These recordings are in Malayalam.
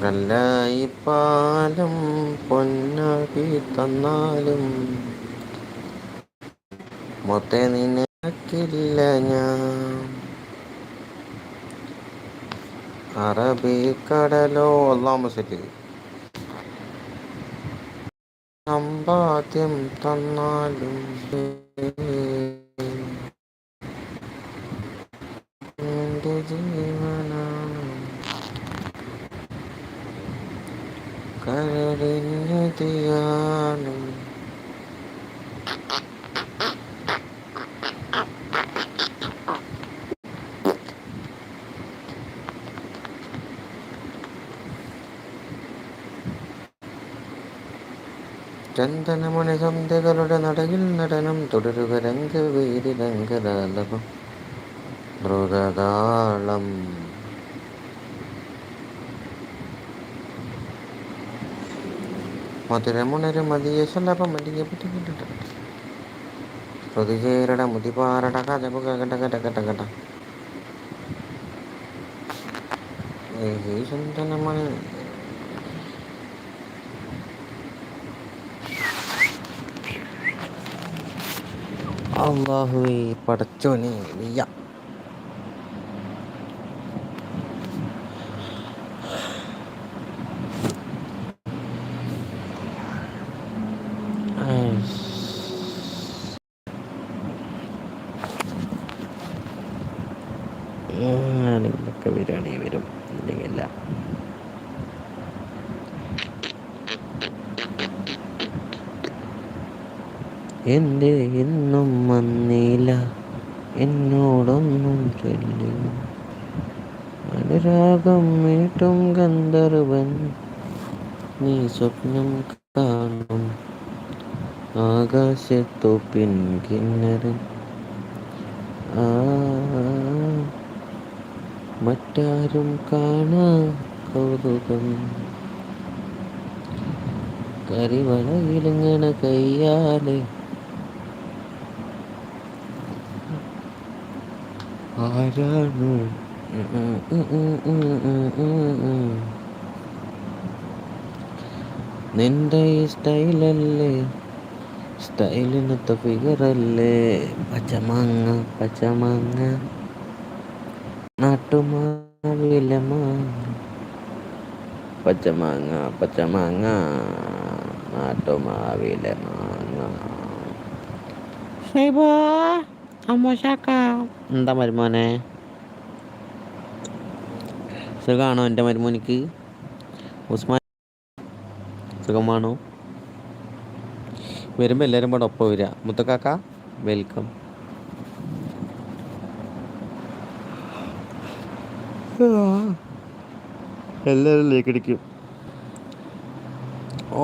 കല്ലായി പാലം പൊന്നാക്കി തന്നാലും മൊത്തേ നിനക്കില്ല ഞാൻ. അറബിക്കടലോ ഒന്നാമ സെറ്റ് സമ്പാദ്യം തന്നാലും എന്റെ ജീവനാണ് കരളിനതിയാണ് ചന്ദനമണി സന്ധ്യകളുടെ നടയിൽ നടനം തുടരുക രംഗവേദി രംഗലാലം മൃഗതാളം. മധുരമുണരും മതിയെ മടിയെ പറ്റിക്കിട്ടിട്ട് പ്രതിചേരട മുതിപാറട കഥകു കട കട കട കട ചന്ദനമണി അള്ളാഹുവേ പടച്ചോനെ നീയ ആരെങ്കിലൊക്കെ വരികയാണെങ്കിൽ വരും ഇല്ലെങ്കില്ല എന്റെ എന്നും വന്നില്ല എന്നോടൊന്നും ചൊല്ലില്ല അനുരാഗം മീട്ടും ഗന്ധർവൻ നീ സ്വപ്നം കാണും ആകാശത്തു പിൻകിന്നരൻ. ആ മറ്റാരും കാണാ കൗതുകം. കരിവളയിലിങ്ങണ കയ്യാലെ. ആരാണ്? നിന്റെ ഈ സ്റ്റൈലല്ലേ? സ്റ്റൈലിനത്തെ ഫിഗറല്ലേ പച്ചമാങ്ങ പച്ചമാങ്ങ. നാട്ടുമാവിലെ മാങ്ങ പച്ചമാങ്ങ പച്ചമാങ്ങ. നാട്ടുമാവിലെ മാങ്ങ ഷൈബോ അമ്മോശാക്ക. എന്താ മരുമോനെ? സുഖമാണോ എന്റെ മരുമോനിക്ക്? ഉസ്മാൻ സുഖമാണോ? വരുമ്പോൾ എല്ലാവരും കൂടെ ഒപ്പം വരിക മുത്തക്കാക്ക വെൽക്കം എല്ലാവരും ലേക്കടിക്കും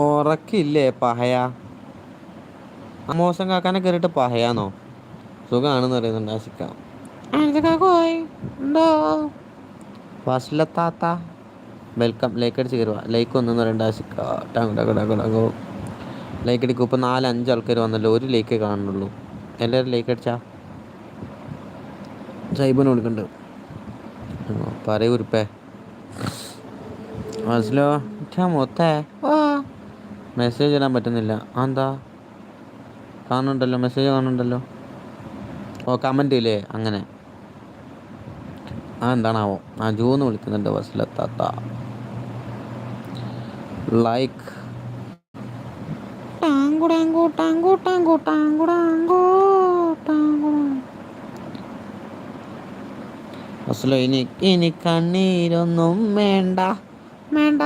ഉറക്കില്ലേ പഹയ? മോശം കാക്കാനെ കയറിയിട്ട് പഹയാന്നോ? സുഖമാണെന്ന് പറയുന്നുണ്ട് ആശിക്ക വസ്ലത്താത്ത വെൽക്കം ലൈക്ക് അടിച്ച് കയറുക ലൈക്ക് ഒന്നെന്ന് പറയണ്ട ആശിക്ക ടാങ്കോ ലൈക്ക് അടിക്കും. ഇപ്പോൾ നാല് അഞ്ച് ആൾക്കാർ വന്നല്ലോ ഒരു ലൈക്കേ കാണുന്നുള്ളൂ. എല്ലാവരും ലൈക്ക് അടിച്ചാ? സൈബിന് കൊടുക്കുന്നുണ്ട് പറയൂ കുറിപ്പേ മനസ്സിലോ? മൊത്തേ. മെസ്സേജ് ഇടാൻ പറ്റുന്നില്ല. എന്താ? കാണുന്നുണ്ടല്ലോ മെസ്സേജ് കാണുന്നുണ്ടല്ലോ. ഓ കമന്റ് ഇല്ലേ? അങ്ങനെ. ആ എന്താണാവോ? ആ ജൂന്ന് വിളിക്കുന്നുണ്ട് ബസ്സിലെത്താത്ത ലൈക്ക് ടാങ്കുടാങ്കു ടാങ്കു ടാങ്കു ടാങ്കു ടാങ്കു. ബസ്സിലോ ഇനി ഇനി കണ്ണീരൊന്നും വേണ്ട. വേണ്ട.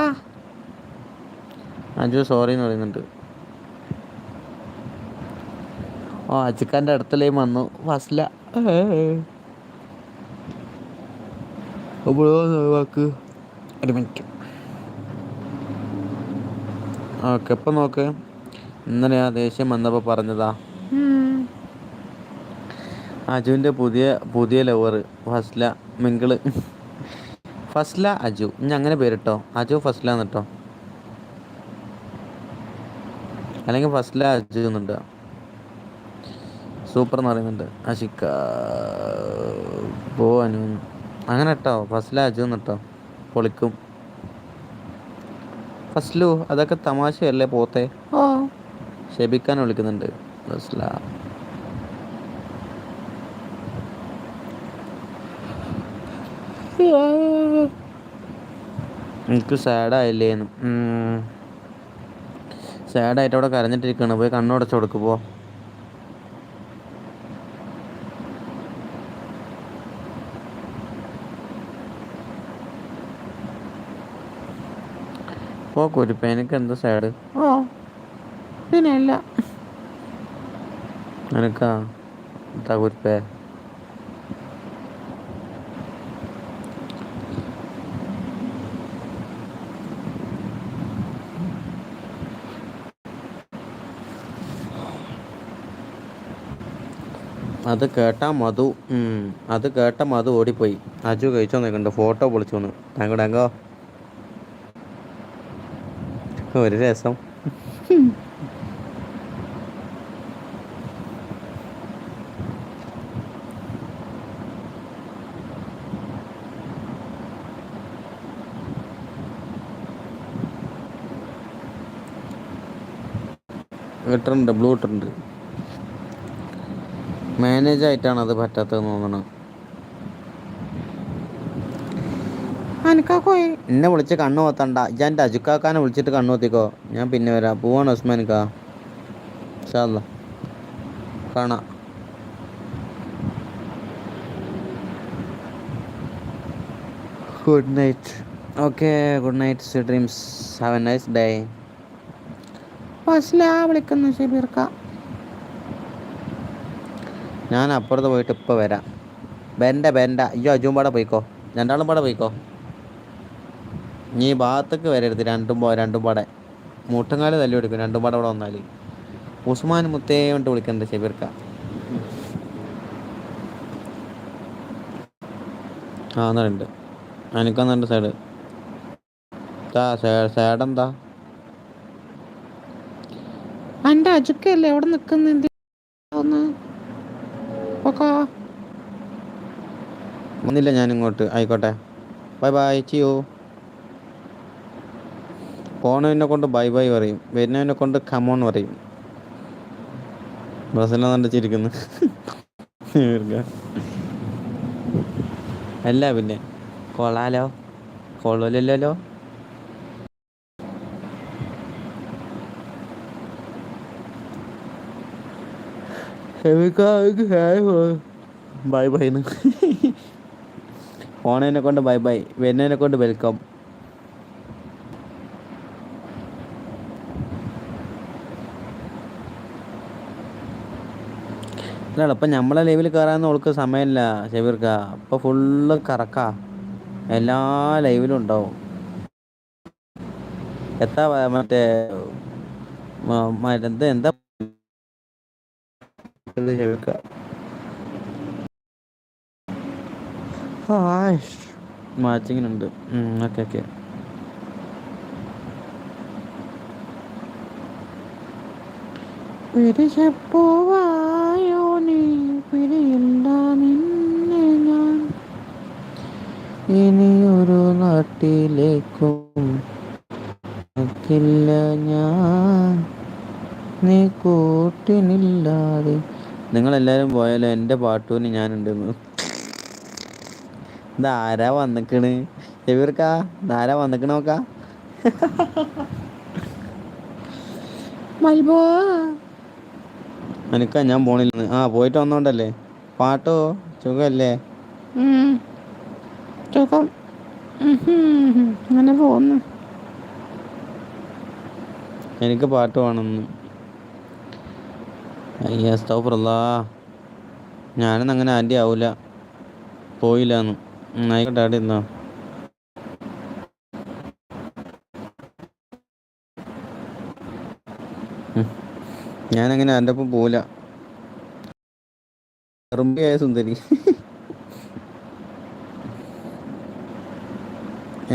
അജു സോറി എന്ന് പറയുന്നുണ്ട്. ഓ അച്ചിക്കാന്റെ അടുത്തല്ലേ വന്നു. ഫസ്ല വാക്ക്. ഒരു മിനിറ്റ്. ഓക്കെ ഇപ്പം നോക്ക്. ഇന്നലെ ആ ദേഷ്യം വന്നപ്പോൾ പറഞ്ഞതാ. അജുവിന്റെ പുതിയ പുതിയ ലവർ ഫസ്ല മിങ്കിൾ. ഫസ്ല അജു. ഇനി അങ്ങനെ പേരിട്ടോ? അജു ഫസ്ല എന്നിട്ടോ അല്ലെങ്കിൽ ഫസ്ല അജു എന്നുണ്ട് സൂപ്പർ എന്ന് പറയുന്നുണ്ട്. അശിക്ക പോ അനു. അങ്ങനെ ഇട്ടോ ഫസ്ല അജു എന്നിട്ടോ പൊളിക്കും. ഫസ്ലു അതൊക്കെ തമാശയല്ലേ പോത്തെ? ഓ ഷെബിക്കാൻ വിളിക്കുന്നുണ്ട്. ഫസ്ല. എനിക്ക് സാഡായില്ലേന്ന്. സാഡായിട്ട് അവിടെ കരഞ്ഞിട്ടിരിക്കുകയാണ് പോയി കണ്ണുടച്ച് കൊടുക്ക് പോ. പോ കുരിപ്പ. എനിക്ക് എന്താ സാഡ്? ഓ പിന്നെയല്ല. നിനക്കാ? എന്താ കുരിപ്പേ? അത് കേട്ട മധു അത് കേട്ട മധു ഓടിപ്പോയി. അജു കഴിച്ചു നിൽക്കുന്നുണ്ട്. ഫോട്ടോ പൊളിച്ചു വന്നു. താങ്കൂടാങ്കോ ഒരു രസം. ഇട്ടിട്ടുണ്ട് ബ്ലൂ ഇട്ടിട്ടുണ്ട്. മാനേജ് ആയിട്ടാണ് അത് പറ്റാത്തതെന്ന് തോന്നണം എന്നെ വിളിച്ച് കണ്ണു കൊത്തണ്ട. ഞാൻ എന്റെ അജുക്കാക്കാനെ വിളിച്ചിട്ട് കണ്ണു കൊത്തിക്കോ. ഞാൻ പിന്നെ വരാം. പോവാണ് ഉസ്മാനിക്കാ ഷാല്ല കാണാം. Good night okay good night dreams have a nice day വിളിക്കുന്നു ഷബീർക്ക ഞാൻ അപ്പുറത്ത് പോയിട്ട് ഇപ്പോൾ വരാം. ബെൻഡ ബെൻഡ അയ്യോ അജുമ്പാടെ പോയിക്കോ. രണ്ടാളും പാടെ പോയിക്കോ. നീ ഭാഗത്തേക്ക് വരരുത്. രണ്ടും പോ രണ്ടും പാടെ. മുട്ടങ്ങാൽ തല്ലി കൊടുക്കും. രണ്ടും പാടെ അവിടെ വന്നാൽ ഉസ്മാൻ മുത്തേ കൊണ്ട് വിളിക്കണ്ട ഷെബീർക്ക ആ എന്നുണ്ട് എനിക്കൊന്നുണ്ട് സൈഡ്? സൈഡ് എന്താ എന്റെ അജുക്കല്ലേ എവിടെ നിൽക്കുന്നുണ്ട് വന്നില്ല ഞാൻ ഇങ്ങോട്ട് ആയിക്കോട്ടെ ബൈ ബൈ ചിയോ പോണവിനെ കൊണ്ട് ബൈ ബൈ പറയും. വരുന്നവനെ കൊണ്ട് കമോൺ പറയും. ബസ്സിലാണ് ചിരിക്കുന്നു. അല്ല പിന്നെ. കൊള്ളാലോ. കൊള്ളൂലല്ലോ. ബൈ ബൈ ഓണേനെ കൊണ്ട് ബൈ ബൈ വെന്നേനെ കൊണ്ട് വെൽക്കം അല്ല അപ്പം നമ്മളെ ലൈവിൽ കയറാൻ ഓൾക്ക് സമയമില്ല ഷെബീർക്ക. അപ്പോൾ ഫുള്ള് കറക്കാ. എല്ലാ ലൈവിലും ഉണ്ടാവും. എത്താ മറ്റേ എന്താ എന്താ ഷെബീർക്ക മാച്ചിങ്ങിനുണ്ട് ഓക്കെ ഓക്കെ പിരിച്ചപ്പോവായോ നീ? പിരിയില്ല നിന്നെ ഞാൻ. ഇനിയൊരു നാട്ടിലേക്കും ഞാൻ. നീ കൂട്ടിനില്ലാതെ നിങ്ങളെല്ലാവരും പോയാലും? എന്റെ പാട്ടൂന് ഞാനുണ്ട്. ധാരാ വന്നിക്കണ്? എവിർക്കാ ധാരാ വന്നിക്കണ നോക്ക? എനിക്കാ ഞാൻ പോണില്ല ആ പോയിട്ട് വന്നോണ്ടല്ലേ? പാട്ടോ? സുഖല്ലേ? സുഖം. അങ്ങനെ പോന്നു എനിക്ക് പാട്ട് വേണമെന്ന്. അയ്യ സ്റ്റോഫറല്ലാ ഞാനൊന്നും അങ്ങനെ ആന്റി ആവൂല. പോയില്ലാന്ന്. ആയിക്കോട്ടെ ആടി എന്നാ ഞാനങ്ങനെ എന്റെ ഒപ്പം പോവില്ല റുമ്പിയായ സുന്ദരി.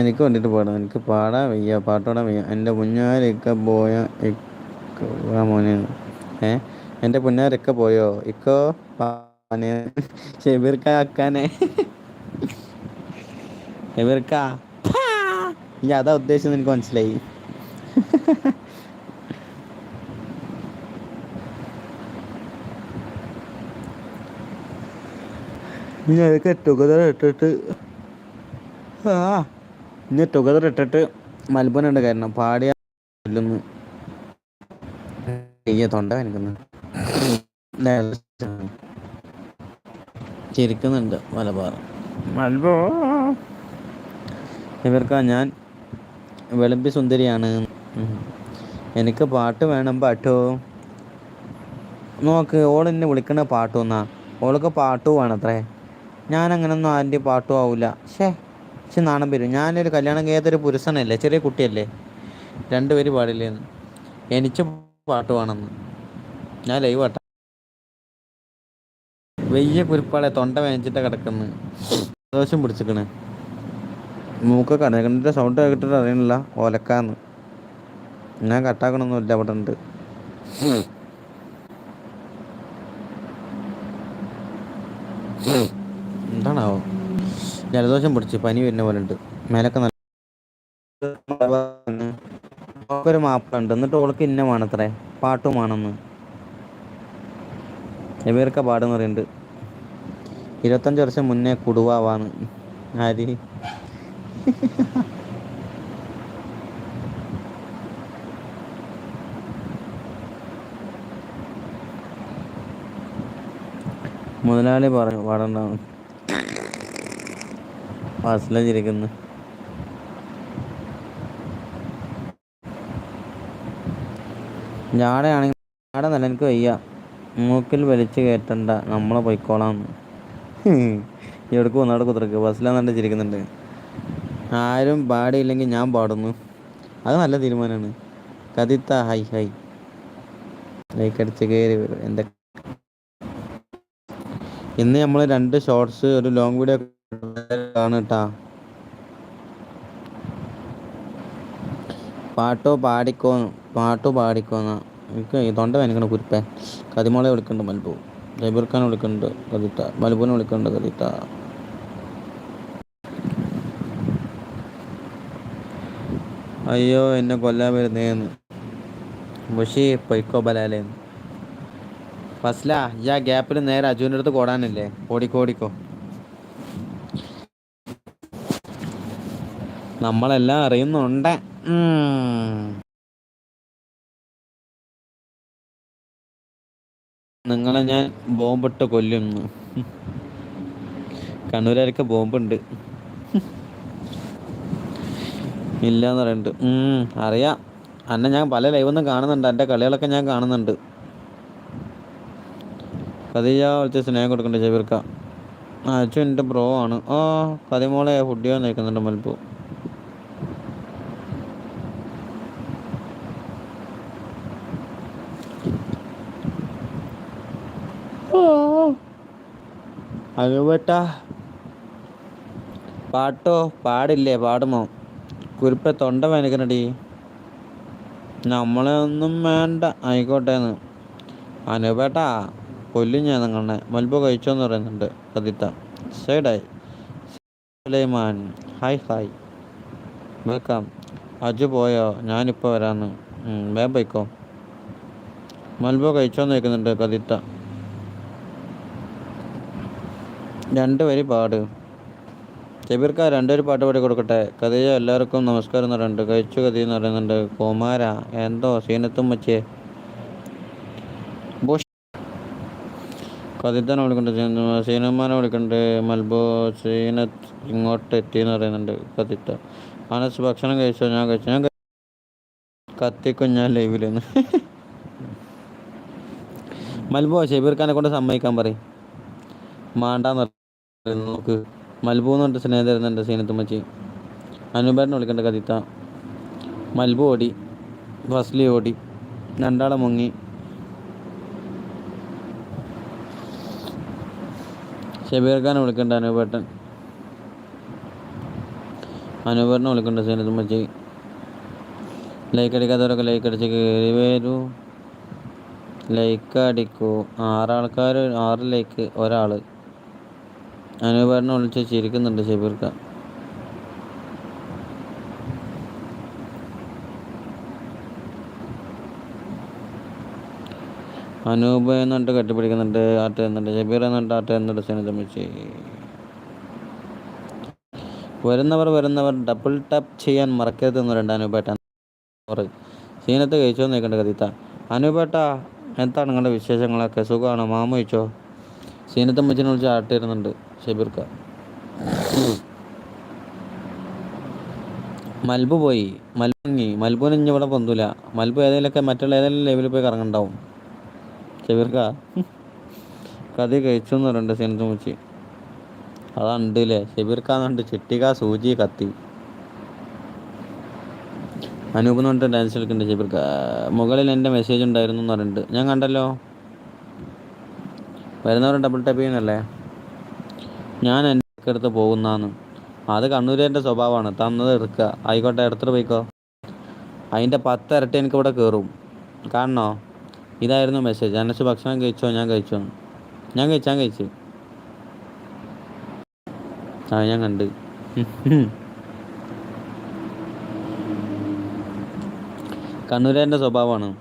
എനിക്ക് വേണ്ടിയിട്ട് പാടാം. എനിക്ക് പാടാൻ വയ്യ. പാട്ടോടാൻ വയ്യ. എന്റെ കുഞ്ഞാരൊക്കെ പോയ മോനെ. ഏ? എന്റെ പുന്നാരൊക്കെ പോയോ? ഇക്കോ? ഷെബീർക്ക അതാ ഉദ്ദേശം എനിക്ക് മനസ്സിലായി. ഇട്ടിട്ട് ആ ഇനി കാരണം പാടിയ തൊണ്ട എനിക്കുന്നു ചിരിക്കുന്നുണ്ട് മലബാർ. ഇവർക്കാ ഞാൻ വെളുമ്പി സുന്ദരിയാണ്. എനിക്ക് പാട്ട് വേണം പാട്ടോ? നോക്ക് ഓൾ എന്നെ വിളിക്കണ പാട്ടൊന്നാ ഓൾക്ക് പാട്ടു വേണത്രേ. ഞാൻ അങ്ങനൊന്നും ആന്റെ പാട്ടും ആവില്ല ഷേ പക്ഷെ നാണം വരും. ഞാനൊരു കല്യാണം കഴിയാത്തൊരു പുരുഷനല്ലേ ചെറിയ കുട്ടിയല്ലേ? രണ്ടുപേര് പാടില്ലേന്ന്. എനിക്ക് പാട്ട് വേണമെന്ന് ഞാൻ ലൈവ് പാട്ട വെയ്യ കുരിപ്പാളെ തൊണ്ട വേഞ്ചിട്ട് കിടക്കുന്നു. ദോഷം പിടിച്ചിക്കണ്. മൂക്ക കടകണ്ടിന്റെ സൗണ്ട് കേട്ടിട്ട് അറിയണില്ല. ഓലക്കാന്ന്. ഞാൻ കട്ടാക്കണമൊന്നുമില്ല അവിടെ ഉണ്ട്. എന്താണാവോ? ജലദോഷം പിടിച്ച്. പനി വരുന്ന പോലെ ഉണ്ട്. മേലൊക്കെ നല്ല ഒരു മാപ്പിളുണ്ട് എന്നിട്ട് ഓൾക്ക് ഇന്ന വേണത്രേ പാട്ടും വേണമെന്ന് ഇവർക്ക് പാടെന്ന് പറയുന്നുണ്ട്. ഇരുപത്തഞ്ച് വർഷം മുന്നേ കുടുവാവാണ് ആര്? മുതലാളി പറഞ്ഞു പാടണ്ടാവും ഫാസിലിരിക്കുന്നു ജാടയാണെങ്കിൽ ജാട നല്ല എനിക്ക് വയ്യ. മൂക്കിൽ വലിച്ചു കയറ്റണ്ട. നമ്മളെ പൊയ്ക്കോളാം എവിടേക്ക് വന്നവിടെ കുത്തിറക്ക് ബസ്സിലാന്നിട്ട് ചിരിക്കുന്നുണ്ട്. ആരും പാടിയില്ലെങ്കിൽ ഞാൻ പാടുന്നു. അത് നല്ല തീരുമാനമാണ് കതിത്ത ഹൈ ഹൈ. ലൈക്ക് അടിച്ച് കയറി എന്റെ ഇന്ന് നമ്മൾ രണ്ട് ഷോർട്സ് ഒരു ലോങ് വീഡിയോ ആണ് കേട്ടാ പാട്ടോ പാടിക്കോ പാട്ടോ പാടിക്കോന്ന. എനിക്ക് തൊണ്ട വേനക്കണ കുരുപ്പേ. കതിമോളെ വിളിക്കണ്ട മൽബു. ജബീർ വിളിക്കുന്നുണ്ട് കഥിത്ത മലബൂനെ വിളിക്കുന്നുണ്ട് കഥിത്ത. അയ്യോ എന്നെ കൊല്ലാൻ വരുന്നേന്ന്. ബഷീ പൊയ്ക്കോ ബലാലേന്ന്. ഫസ്ല ഈ ആ ഗ്യാപ്പിൽ നേരെ അജുവിന്റെ അടുത്ത് കോടാനല്ലേ? ഓടിക്കോ ഓടിക്കോ നമ്മളെല്ലാം അറിയുന്നുണ്ട്. നിങ്ങളെ ഞാൻ ബോംബിട്ട് കൊല്ലുന്നു. കണ്ണൂരാരൊക്കെ ബോംബുണ്ട്. ഇല്ലാന്ന് പറയുന്നുണ്ട് അറിയാം. അന്നെ ഞാൻ പല ലൈവൊന്നും കാണുന്നുണ്ട്. എന്റെ കളികളൊക്കെ ഞാൻ കാണുന്നുണ്ട്. കതിയ വിളിച്ച സ്നേഹം കൊടുക്കണ്ട ചെവിർക്ക? അച്ചു എന്റെ ബ്രോ ആണ്. ആ കതിമോളെ ഫുഡിയോ നിൽക്കുന്നുണ്ട് മൽപ്പു. അനുപേട്ട പാട്ടോ? പാടില്ലേ? പാടുമോ? കുരുപ്പ തൊണ്ട വേനക്കണടി നമ്മളെ ഒന്നും വേണ്ട. ആയിക്കോട്ടെ എന്ന് അനുപേട്ടാ കൊല്ലും ഞാൻ നിങ്ങളെ മുൻപ് കഴിച്ചോന്ന് പറയുന്നുണ്ട് കദിത്ത സൈഡായി. Sulaiman hi hi. Welcome. Aju പോയോ? ഞാനിപ്പോൾ വരാന്ന്. ഉം, വേഗം പോയിക്കോ. മൽബോ കഴിച്ചോന്ന് ചോദിക്കുന്നുണ്ട് കദിത്ത രണ്ട് വരി പാട് ചെബീർക്ക രണ്ടൊരു പാട്ട് പാടി കൊടുക്കട്ടെ. കഥയോ എല്ലാവർക്കും നമസ്കാരം എന്ന് പറയുന്നുണ്ട്. കഴിച്ചു കഥ എന്ന് പറയുന്നുണ്ട്. കുമാര എന്തോ സീനത്തും വച്ചേ കഥിത്തനെ വിളിക്കുന്നുണ്ട് സീനമാനെ വിളിക്കുന്നുണ്ട് മൽബോ സീനത്ത് ഇങ്ങോട്ട് എത്തി എന്ന് പറയുന്നുണ്ട് കഥിത്ത അനസ് ഭക്ഷണം കഴിച്ചോ? ഞാൻ കഴിച്ചു. ഞാൻ കഴി- കത്തിക്കും ഞാൻ ലൈവിലെന്ന് മൽബോ ഷെബീർ കൊണ്ട് സമ്മതിക്കാൻ പറയും. മാണ്ടാന്ന് നോക്ക് മൽബു എന്ന് പറഞ്ഞിട്ട് എന്റെ തരുന്നുണ്ട് സീനത്തുമ്മച്ചി അനുബാരനെ വിളിക്കേണ്ട കഥിത്ത മൽബു ഓടി. ഫസ്ലി ഓടി. രണ്ടാളെ മുങ്ങി. ഷബീർ ഖാനെ വിളിക്കേണ്ട അനുപേട്ടൻ. അനുപേട്ടനെ വിളിക്കേണ്ട സീനത്തുമ്മച്ചി ലൈക്ക് അടിക്കാത്തവരൊക്കെ ലൈക്ക് അടിച്ച് കയറി വരൂ. ലൈക്ക് അടിക്കൂ ആറാൾക്കാർ ആറ് ലൈക്ക് ഒരാൾ അനുപാടിനെ വിളിച്ച് ചിരിക്കുന്നുണ്ട് ഷബീർക്ക. അനൂപ എന്നിട്ട് കെട്ടിപ്പിടിക്കുന്നുണ്ട് ആട്ട് എന്നിട്ട് ജബീർ എന്നിട്ട് ആട്ട് എന്നിട്ട് സിനിതമിച്ച് വരുന്നവർ വരുന്നവർ ഡബിൾ ടാപ്പ് ചെയ്യാൻ മറക്കരുത് എന്ന് രണ്ട് അനൂപേട്ട സീനത്ത് കഴിച്ചോ നോക്കണ്ട കഥിത്ത അനൂപേട്ട എന്താണ് നിങ്ങളുടെ വിശേഷങ്ങളൊക്കെ? സുഖമാണോ? മാമ കഴിച്ചോ? സീനത്തമ്മച്ചിനെ വിളിച്ച് ആട്ടിരുന്നുണ്ട് ഷബീർക്ക. മൽബു പോയി. മൽബുങ്ങി മൽബുവിന് ഇനി ഇവിടെ പൊന്തൂല. മൽബു ഏതെങ്കിലുമൊക്കെ മറ്റുള്ള ഏതെങ്കിലും ലെവലിൽ പോയി കറങ്ങണ്ടാവും. ഷബീർക്ക കഥ കഴിച്ചു എന്ന് പറയുന്നുണ്ട് സീനത്തമ്മച്ചി അതുണ്ട് അല്ലേ ഷബീർക്കാന്നുണ്ട് ചിട്ടിക സൂചി കത്തി. അനൂപ് എന്ന് പറഞ്ഞിട്ട് ഡാൻസ് കളിക്കുന്നുണ്ട് ഷബീർക്ക. മുകളിൽ എന്റെ മെസ്സേജ് ഉണ്ടായിരുന്നു എന്ന് പറഞ്ഞിട്ട്. ഞാൻ കണ്ടല്ലോ. വരുന്നവർ ഡബിൾ ടാപ്പ് ചെയ്യുന്നല്ലേ ഞാൻ എന്റെ അടുത്ത് പോകുന്നാന്ന് അത് കണ്ണൂരേന്റെ സ്വഭാവമാണ്. തന്നത് എടുക്കുക. ആയിക്കോട്ടെ എടുത്തിട്ട് പോയിക്കോ. അതിന്റെ പത്തരട്ടി എനിക്ക് ഇവിടെ കയറും. കാണണോ? ഇതായിരുന്നു മെസ്സേജ് അനസ് ഭക്ഷണം കഴിച്ചോ? ഞാൻ കഴിച്ചോ. ഞാൻ കഴിച്ചു ഞാൻ കഴിച്ചു. ആ ഞാൻ കണ്ട്. കണ്ണൂരേന്റെ സ്വഭാവമാണ്.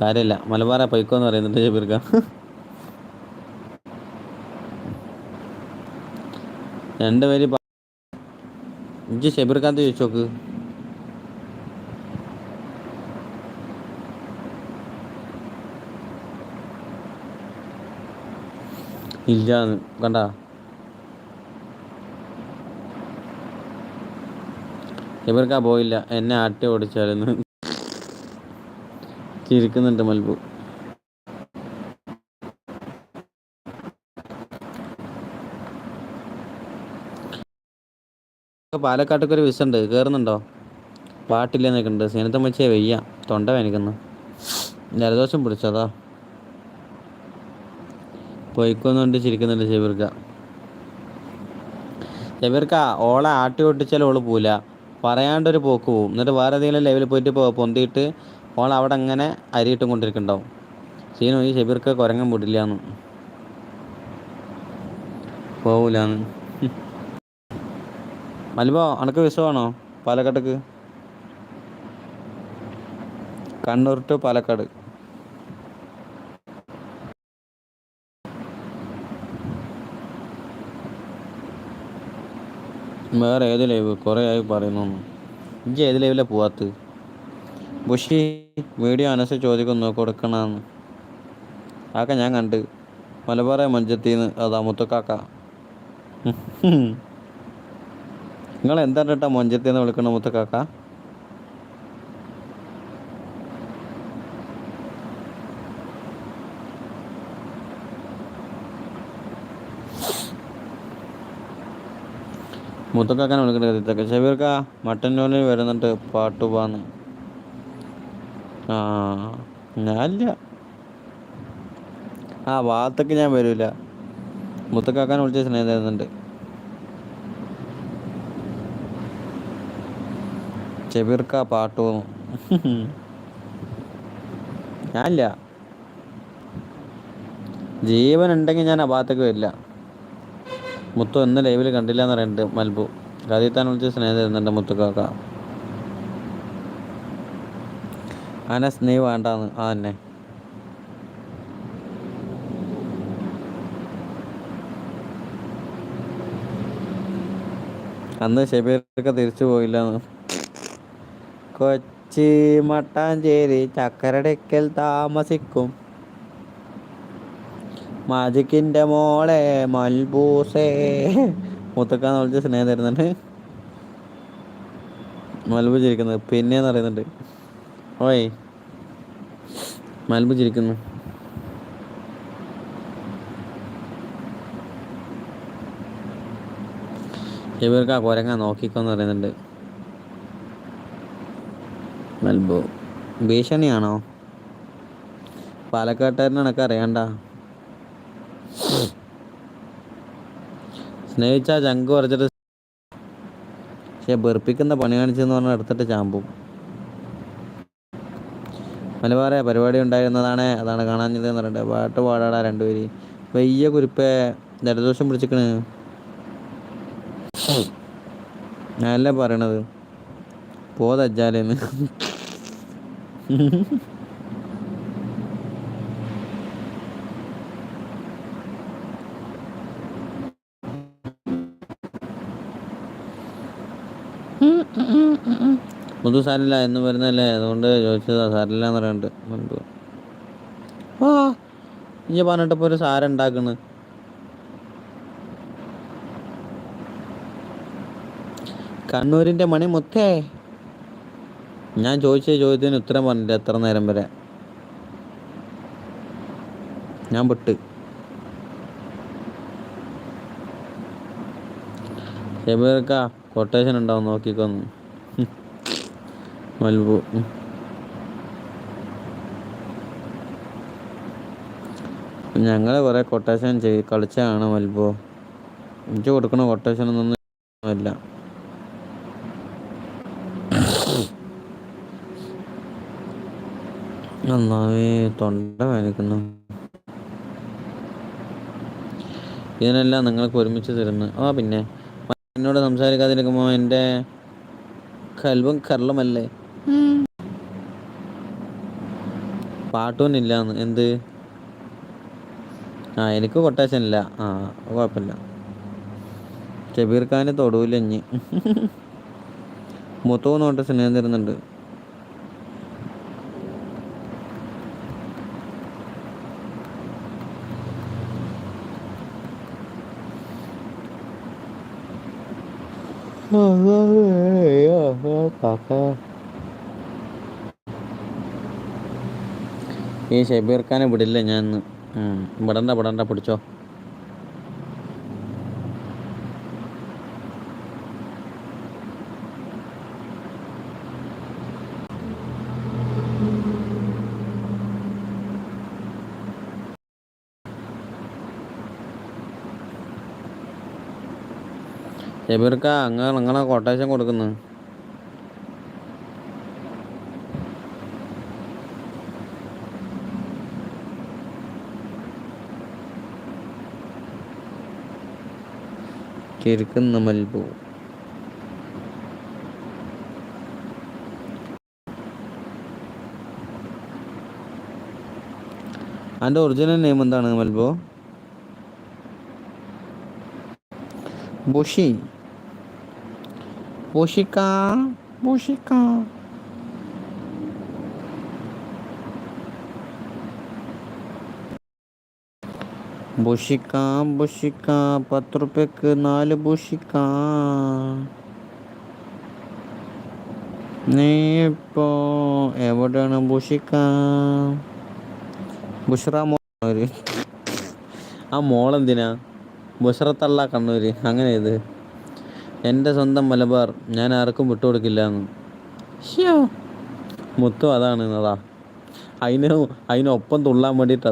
കാര്യമില്ല. മലബാറ പൈക്കോ എന്ന് പറയുന്നുണ്ട് ഷബീർക്ക രണ്ട് പേര് ഇജ്ജ് ഷബീർക്കാന്ത് ചോദിച്ചു നോക്ക്. ഇല്ല കണ്ട. ഇവർക്കാ പോയില്ല. എന്നെ ആട്ടി ഓടിച്ചാലെന്ന് ചിരിക്കുന്നുണ്ട് മൽബു. പാലക്കാട്ടൊക്കെ ഒരു വിസുണ്ട് കയറുന്നുണ്ടോ പാട്ടില്ല നിൽക്കുന്നുണ്ട് സീനത്തം വെച്ചേ വെയ്യ. തൊണ്ട വേനിക്കുന്നു. ജലദോഷം പിടിച്ചതാ പൊയ്ക്കൊന്നുകൊണ്ട് ചിരിക്കുന്നുണ്ട് ചെവിർക്ക ചെവിർക്ക ഓളെ ആട്ടി ഒട്ടിച്ചാൽ ഓൾ പോവില്ല. പറയാണ്ടൊരു പോക്ക് പോവും. എന്നിട്ട് വേറെ ഏതെങ്കിലും ലെവലിൽ പോയിട്ട് പൊന്തിയിട്ട് ഓൾ അവിടെ അങ്ങനെ അരിയിട്ടും കൊണ്ടിരിക്കുന്നുണ്ടാവും. സീനു ഈ ചെബിർക്ക കുരങ്ങൻ വിടില്ലാന്ന് പോവൂലാന്ന്. മലിബോ അനക്ക് വിഷമാണോ പാലക്കാട്ടേക്ക്? കണ്ണൂർ ടു പാലക്കാട്. വേറെ ഏത് ലൈവ്? കുറേ ആയി പറയുന്നു. ഇഞ്ചി ഏത് ലൈവിലാണ് പോവാത്ത? ബുഷി വീഡിയോ അനസ് ചോദിക്കുന്നു കൊടുക്കണമെന്ന് ആക്ക ഞാൻ കണ്ട്. മലബാറ മഞ്ചത്തിന്ന് അതാ മുത്തുക്കാക്ക. നിങ്ങൾ എന്താണ് കേട്ടോ മൊഞ്ചത്തിന്ന് വിളിക്കണ മുത്തക്കാക്കാൻ വിളിക്കണ്ട വിളിക്കേണ്ട കത്തിത്തൊക്കെ ഷബീർക്ക മട്ടന്നൂരിൽ വരുന്നുണ്ട് പാട്ടുപാന്ന് ആ ഞാനില്ല. ആ ഭാഗത്തൊക്കെ ഞാൻ വരില്ല മുത്തക്കാക്കാൻ വിളിച്ച സ്നേഹം തരുന്നുണ്ട്. ചെബിർക്ക പാട്ടു. ഞാനില്ല. ജീവൻ ഉണ്ടെങ്കിൽ ഞാൻ ആ ഭാഗത്തേക്ക് വരില്ല. മുത്തു എന്ന് ലൈവിൽ കണ്ടില്ല എന്ന് പറയുന്നുണ്ട് മൽബു. രാജീത്താൻ വിളിച്ച് സ്നേഹം തരുന്നുണ്ട് മുത്തുക്കാക്ക അനസ് നീ വേണ്ടാന്ന്. ആ തന്നെ. അന്ന് ഷെബീർക്ക് തിരിച്ചു പോയില്ലെന്ന്. കൊച്ചി മട്ടാഞ്ചേരി ചക്കരടയ്ക്കൽ താമസിക്കും. മാജിക്കിന്റെ മോളെ മൽബൂസേ. മുത്തക്കാന്ന് വിളിച്ച് സ്നേഹം തരുന്നുണ്ട്. മൽബു ചിരിക്കുന്നത് പിന്നെയെന്ന് പറയുന്നുണ്ട്. ഓയ്. മൽബു ചിരിക്കുന്നു ഇവർക്ക് ആ കുരങ്ങ നോക്കിക്കോന്ന് പറയുന്നുണ്ട്. മൽബു. ഭീഷണിയാണോ? പാലക്കാട്ടുകാരനക്ക് അറിയണ്ട. സ്നേഹിച്ച ചങ്ക് കുറച്ചിട്ട് പക്ഷെ വെറുപ്പിക്കുന്ന പണി കാണിച്ചെന്ന് പറഞ്ഞാൽ എടുത്തിട്ട് ചാമ്പും. മലബാറെ പരിപാടി ഉണ്ടായിരുന്നതാണ് അതാണ് കാണാഞ്ഞത് എന്ന് പറഞ്ഞിട്ട് പാട്ട് പാടാടാ രണ്ടുപേര്. വയ്യ കുരിപ്പേ ജലദോഷം പിടിച്ചിക്കണ്. ഞാനല്ലേ പറയണത്? പോതജ്ജാലേന്ന് മുതു സാരില്ല എന്ന് വരുന്നല്ലേ അതുകൊണ്ട് ചോദിച്ചതാ സാരില്ല എന്ന് പറയുന്നുണ്ട് ആ ഇനി പറഞ്ഞിട്ടപ്പോ ഒരു സാര ഉണ്ടാക്കണ്. കണ്ണൂരിന്റെ മണി മുത്തേ. ഞാൻ ചോദിച്ച ചോദ്യത്തിന് ഉത്തരം പറഞ്ഞില്ല എത്ര നേരം വരെ. ഞാൻ വിട്ട്. ഷെബീർക്ക കൊട്ടേഷൻ ഉണ്ടാവും നോക്കിക്കൊന്ന് മൽബു ഞങ്ങൾ കുറേ കൊട്ടേഷൻ ചെയ് കളിച്ചാണ് മൽബു എനിക്ക് കൊടുക്കണ കൊട്ടേഷൻ ഒന്നും ഇല്ല. നന്നാവേ തൊണ്ട വേദനിക്കുന്നു. ഇതിനെല്ലാം നിങ്ങൾക്ക് ഒരുമിച്ച് തരുന്നു ആ പിന്നെ എന്നോട് സംസാരിക്കാതിരിക്കുമ്പോൾ എന്റെ കൽവും കരളുമല്ലേ? പാട്ടൂനില്ലാന്ന് എന്ത്? ആ എനിക്ക് കൊട്ടേഷൻ ഇല്ല ആ കുഴപ്പമില്ല. ഷബീർ ഖാന് തൊടൂല ഇഞ്ഞ്. മൊത്തവും നോട്ട് സ്നേഹം തരുന്നുണ്ട്. ഈ ഷബീർ ഖാനെ വിടില്ല ഞാൻ. വിടണ്ട വിടണ്ട പിടിച്ചോ. ഷബീർക്ക അങ്ങ് നിങ്ങളെ കൊട്ടേഷൻ കൊടുക്കുന്നു. കിരിക്കുന്ന മൽബു അതിന്റെ ഒറിജിനൽ നെയിം എന്താണ് മൽബോ? ബുഷി ബുഷിക്ക ബുഷിക്ക. ബുഷിക്ക ബുഷിക്ക പത്ത് റുപ്യക്ക് നാല് ബുഷിക്ക നീ ഇപ്പോ എവിടെയാണ് ബുഷിക്ക ബുഷറ മോൾ ആ മോളെന്തിനാ? ബുഷറത്തള്ള കണ്ണൂര്. അങ്ങനെ ഇത്. എന്റെ സ്വന്തം മലബാർ. ഞാൻ ആർക്കും വിട്ടുകൊടുക്കില്ല എന്ന് മുത്തു അതാണ് അതാ അതിന് അതിനൊപ്പം തുള്ളാൻ വേണ്ടിയിട്ട്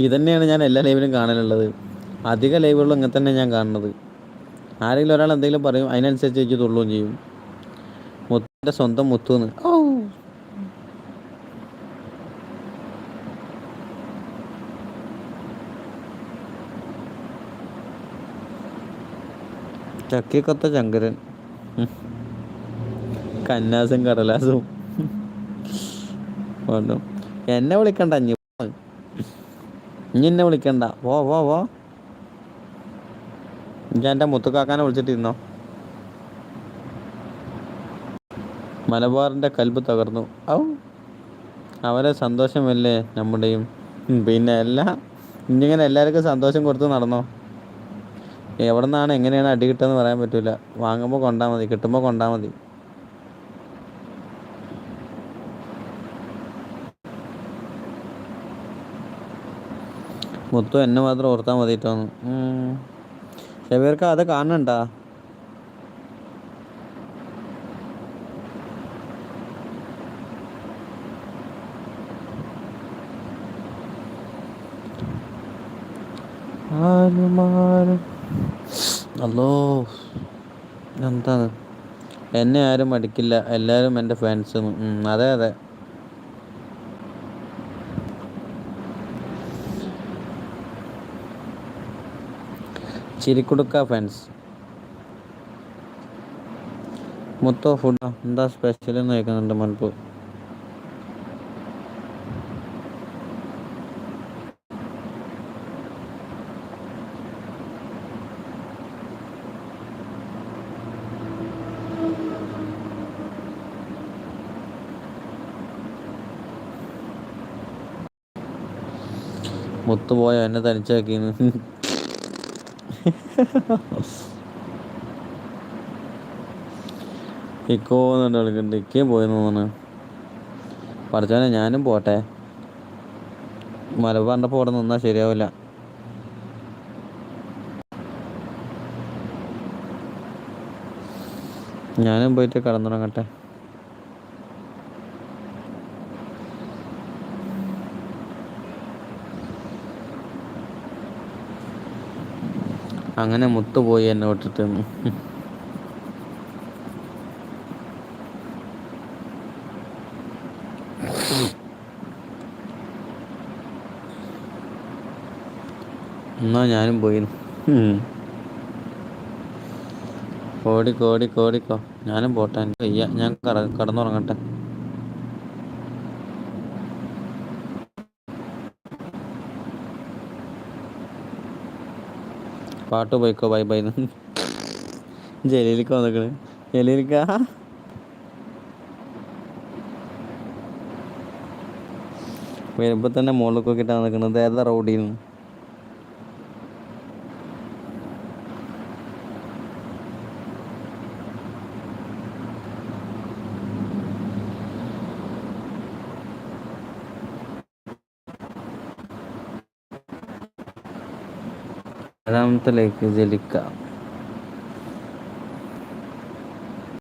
ഇതന്നെയാണ് ഞാൻ എല്ലാ ലൈവിലും കാണാനുള്ളത് അധിക ലൈവുകളും ഇങ്ങനെ തന്നെ ഞാൻ കാണുന്നത്. ആരെങ്കിലും ഒരാൾ എന്തെങ്കിലും പറയും അതിനനുസരിച്ച് എനിക്ക് തുള്ളുകയും ചെയ്യും. മുത്തിന്റെ സ്വന്തം മുത്തുന്ന്. ഓ ചക്കിക്കൊത്ത ചങ്കരൻ കന്നാസും കടലാസും. എന്നെ വിളിക്കണ്ട ഇനി എന്നെ വിളിക്കണ്ട. വോ വോ വോ. ഞാൻ എന്റെ മുത്തുക്കാക്കാനെ വിളിച്ചിട്ടിരുന്നോ? മലബാറിന്റെ കൽബ് തകർന്നു. ഔ. അവരെ സന്തോഷമല്ലേ നമ്മുടെയും? പിന്നെ എല്ലാം ഇനിങ്ങനെ എല്ലാവർക്കും സന്തോഷം കൊടുത്ത് നടന്നോ? എവിടെ നിന്നാണ് എങ്ങനെയാണ് അടി കിട്ടുക പറയാൻ പറ്റില്ല വാങ്ങുമ്പോൾ കൊണ്ടാൽ മതി കിട്ടുമ്പോൾ കൊണ്ടാൽ മതി. മുത്തു എന്നെ മാത്രം ഓർത്താൽ മതിയിട്ടോന്ന്. ഷബീർക്ക് അത് കാണണ്ട അല്ലോ എന്താണ് എന്നെ ആരും അടിക്കില്ല എല്ലാവരും എന്റെ ഫാൻസും അതെ അതെ. ചിരിക്കുടുക്ക ഫ്രണ്ട്സ് മുത്തോ ഫുഡ് എന്താ സ്പെഷ്യൽ എന്ന് ചോദിക്കുന്നുണ്ട് മുൻപ്. മുത്തു പോയ? എന്നെ തനിച്ചാക്കിന്ന്. ഇക്കോ എന്നിട്ട് വിളിക്കുന്നുണ്ട് ഇക്കേ പോയെന്ന് തോന്നുന്നു. ഞാനും പോട്ടെ. മലബാറിന്റെ പോടെ നിന്നാൽ ശരിയാവില്ല. ഞാനും പോയിട്ട് കടന്നുറങ്ങട്ടെ. അങ്ങനെ മുത്തുപോയി എന്നെ വിട്ടിട്ട്. എന്നാ ഞാനും പോയി. ഓടിക്കോ ഓടിക്കോ ഓടിക്കോ ഞാനും പോട്ടെ. എനിക്ക് ഞാൻ കട കടന്നുറങ്ങട്ടെ. പാട്ട് പോയിക്കോ ബൈ ബൈ ജലീലിക്ക് വന്നിക്കണ്. ജലീലിക്ക വരുമ്പോ തന്നെ മുകളിൽ നോക്കിയിട്ടാണ് നിൽക്കുന്നത് ഏതാ റോഡിൽ നിന്ന് انت لك ذلك